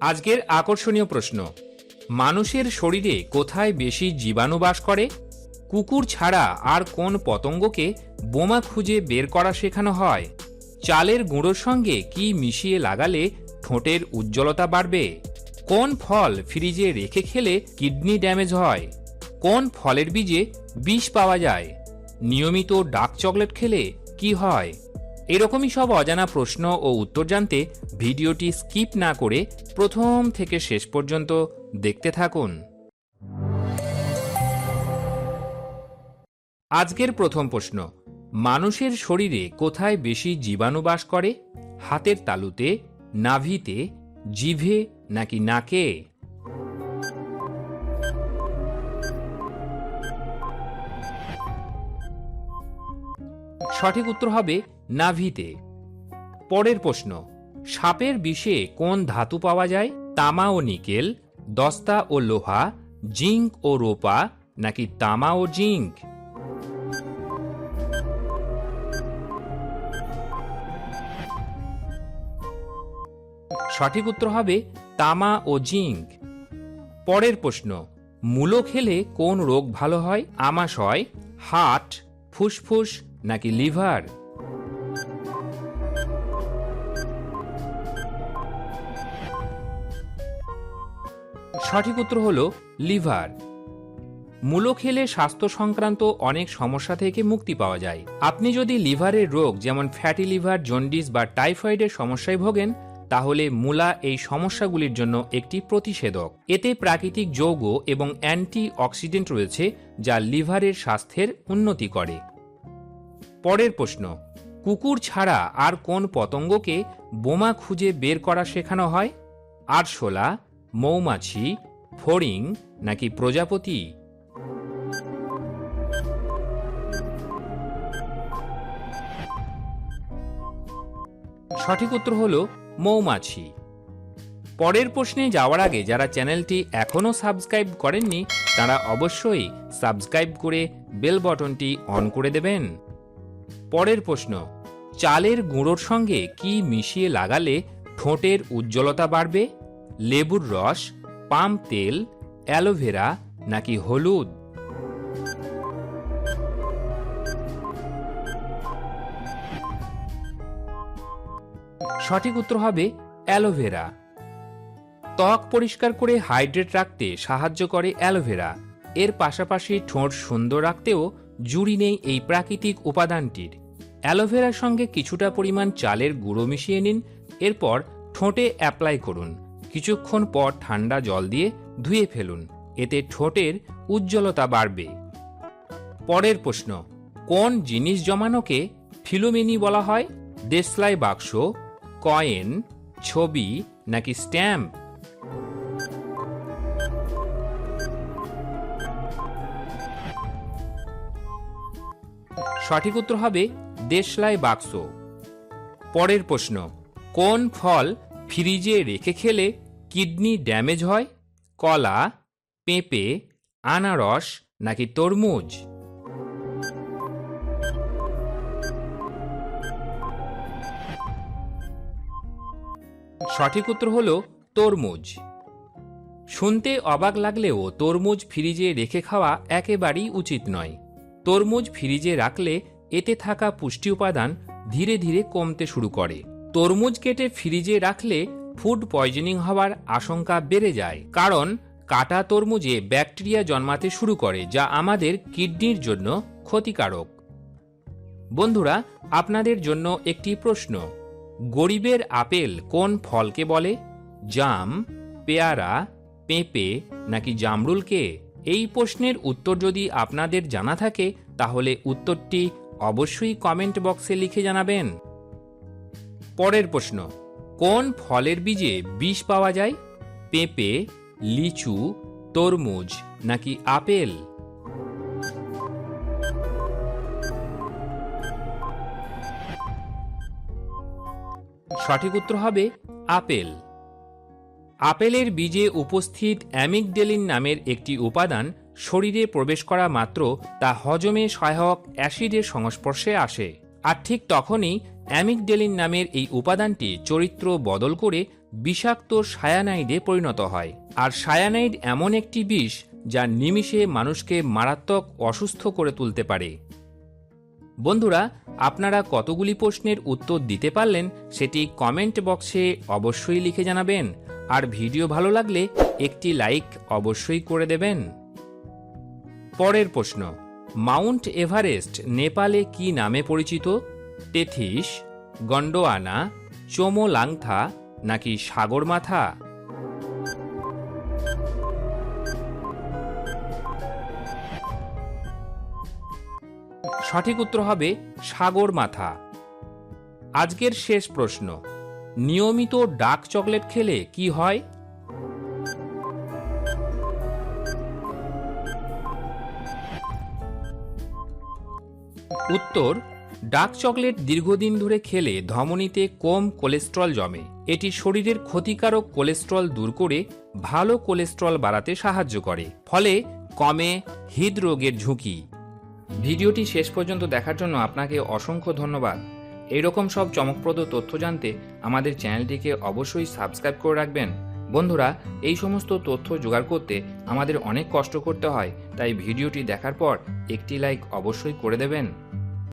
আজকের আকর্ষণীয় প্রশ্ন। মানুষের শরীরে কোথায় বেশি জীবাণু বাস করে? কুকুর ছাড়া আর কোন পতঙ্গকে বোমা খুঁজে বের করা শেখানো হয়? চালের গুঁড়োর সঙ্গে কি মিশিয়ে লাগালে ঠোঁটের উজ্জ্বলতা বাড়বে? কোন ফল ফ্রিজে রেখে খেলে কিডনি ড্যামেজ হয়? কোন ফলের বীজে বিষ পাওয়া যায়? নিয়মিত ডার্ক চকলেট খেলে কি হয়? এরকমই সব অজানা প্রশ্ন ও উত্তর জানতে ভিডিওটি স্কিপ না করে প্রথম থেকে শেষ পর্যন্ত দেখতে থাকুন। আজকের প্রথম প্রশ্ন, মানুষের শরীরে কোথায় বেশি জীবাণু বাস করে? হাতের তালুতে, নাভিতে, জিভে নাকি নাকে? সঠিক উত্তর হবে নাভিতে। পরের প্রশ্ন, সাপের বিষে কোন ধাতু পাওয়া যায়? তামা ও নিকেল, দস্তা ও লোহা, জিঙ্ক ও রোপা, নাকি তামা ও জিঙ্ক? সঠিক উত্তর হবে তামা ও জিঙ্ক। পরের প্রশ্ন, মূলো খেলে কোন রোগ ভালো হয়? আমাশয় হার্ট ফুসফুস, নাকি লিভার? সঠিক উত্তর হল লিভার। মূলো খেলে স্বাস্থ্য সংক্রান্ত অনেক সমস্যা থেকে মুক্তি পাওয়া যায়। আপনি যদি লিভারের রোগ যেমন ফ্যাটি লিভার, জন্ডিস বা টাইফয়েডের সমস্যায় ভোগেন, তাহলে মূলা এই সমস্যাগুলির জন্য একটি প্রতিষেধক। এতে প্রাকৃতিক যৌগ এবং অ্যান্টি অক্সিডেন্ট রয়েছে, যা লিভারের স্বাস্থ্যের উন্নতি করে। পরের প্রশ্ন, কুকুর ছাড়া আর কোন পতঙ্গকে বোমা খুঁজে বের করা শেখানো হয়? আরশোলা মৌমাছি, ফড়িং নাকি প্রজাপতি? সঠিক উত্তর হল মৌমাছি। পরের প্রশ্নে যাওয়ার আগে যারা চ্যানেলটি এখনও সাবস্ক্রাইব করেননি, তারা অবশ্যই সাবস্ক্রাইব করে বেল বটনটি অন করে দেবেন। পরের প্রশ্ন, চালের গুঁড়োর সঙ্গে কি মিশিয়ে লাগালে ঠোঁটের উজ্জ্বলতা বাড়বে? লেবুর রস, পাম তেল অ্যালোভেরা নাকি হলুদ? সঠিক উত্তর হবে অ্যালোভেরা ত্বক পরিষ্কার করে হাইড্রেট রাখতে সাহায্য করে অ্যালোভেরা এর পাশাপাশি ঠোঁট সুন্দর রাখতেও জুড়ি নেই এই প্রাকৃতিক উপাদানটির। অ্যালোভেরার সঙ্গে কিছুটা পরিমাণ চালের গুঁড়ো মিশিয়ে নিন, এরপর ঠোঁটে অ্যাপ্লাই করুন। কিছুক্ষণ পর ঠান্ডা জল দিয়ে ধুয়ে ফেলুন, এতে ঠোঁটের উজ্জ্বলতা বাড়বে। পরের প্রশ্ন, কোন জিনিস জমানোকে ফিলোমিনি বলা হয়? দেশলাই বাক্স, কয়েন, ছবি, নাকি স্ট্যাম্প? সঠিক উত্তর হবে দেশলাই বাক্স। পরের প্রশ্ন, কোন ফল ফ্রিজে রেখে খেলে কিডনি ড্যামেজ হয়, কলা, পেঁপে, আনারস নাকি তরমুজ? সঠিক উত্তর হল তরমুজ। শুনতে অবাক লাগলেও তরমুজ ফ্রিজে রেখে খাওয়া একেবারেই উচিত নয়। তরমুজ ফ্রিজে রাখলে এতে থাকা পুষ্টি উপাদান ধীরে ধীরে কমতে শুরু করে। তরমুজ কেটে ফ্রিজে রাখলে ফুড পয়জনিং হওয়ার আশঙ্কা বেড়ে যায়। কারণ, কাটা তরমুজে ব্যাকটেরিয়া জন্মাতে শুরু করে, যা আমাদের কিডনির জন্য ক্ষতিকারক। বন্ধুরা, আপনাদের জন্য একটি প্রশ্ন। গরিবের আপেল কোন ফলকে বলে? জাম, পেয়ারা, পেঁপে নাকি জামরুলকে? এই প্রশ্নের উত্তর যদি আপনাদের জানা থাকে, তাহলে উত্তরটি অবশ্যই কমেন্ট বক্সে লিখে জানাবেন। পরের প্রশ্ন, কোন ফলের বীজে বিষ পাওয়া যায়? পেঁপে, লিচু, তরমুজ নাকি আপেল? সঠিক উত্তর হবে আপেল। আপেলের বীজে উপস্থিত অ্যামিগডেলিন নামের একটি উপাদান শরীরে প্রবেশ করা মাত্র তা হজমে সহায়ক অ্যাসিডের সংস্পর্শে আসে। আর ঠিক তখনই অ্যামিকডেলিন নামের এই উপাদানটি চরিত্র বদল করে বিষাক্ত সায়ানাইডে পরিণত হয়। আর সায়ানাইড এমন একটি বিষ যা নিমিষে মানুষকে মারাত্মক অসুস্থ করে তুলতে পারে। বন্ধুরা, আপনারা কতগুলি প্রশ্নের উত্তর দিতে পারলেন সেটি কমেন্ট বক্সে অবশ্যই লিখে জানাবেন। আর ভিডিও ভালো লাগলে একটি লাইক অবশ্যই করে দেবেন। পরের প্রশ্ন। মাউন্ট এভারেস্ট নেপালে কি নামে পরিচিত? তেথিস, গন্ডোয়ানা, চোমোলাংথা নাকি সাগরমাথা? সঠিক উত্তর হবে সাগরমাথা। আজকের শেষ প্রশ্ন, নিয়মিত ডার্ক চকলেট খেলে কি হয়? উত্তর, ডার্ক চকলেট দীর্ঘদিন ধরে খেলে ধমনীতে কম কোলেস্ট্রল জমে। এটি শরীরের ক্ষতিকারক কোলেস্ট্রল দূর করে ভালো কোলেস্ট্রল বাড়াতে সাহায্য করে, ফলে কমে হৃদরোগের ঝুঁকি। ভিডিওটি শেষ পর্যন্ত দেখার জন্য আপনাকে অসংখ্য ধন্যবাদ। এইরকম সব চমকপ্রদ তথ্য জানতে আমাদের চ্যানেলটিকে অবশ্যই সাবস্ক্রাইব করে রাখবেন। বন্ধুরা, এই সমস্ত তথ্য জোগাড় করতে আমাদের অনেক কষ্ট করতে হয়, তাই ভিডিওটি দেখার পর একটি লাইক অবশ্যই করে দেবেন।